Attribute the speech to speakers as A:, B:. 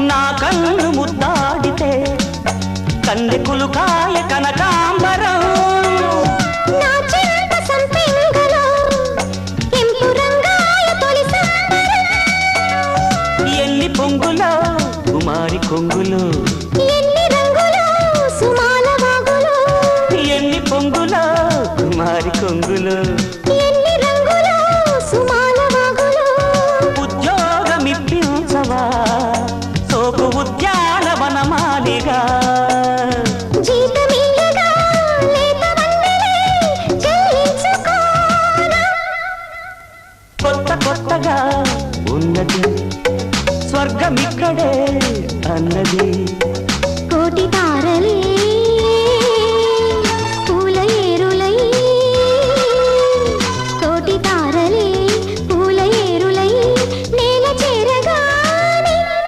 A: నా కన్ను ముద్దాడితే కందెకులు కాయ కనకాంబరం. ఎన్ని పొంగులో కుమారి కొంగులు.
B: ఎన్ని
A: పొంగులో కుమారి కొంగులు.
B: చెల్లించుకోనా
A: కొత్త కొత్తగా ఉన్నది స్వర్గమిక్కడే అన్నది.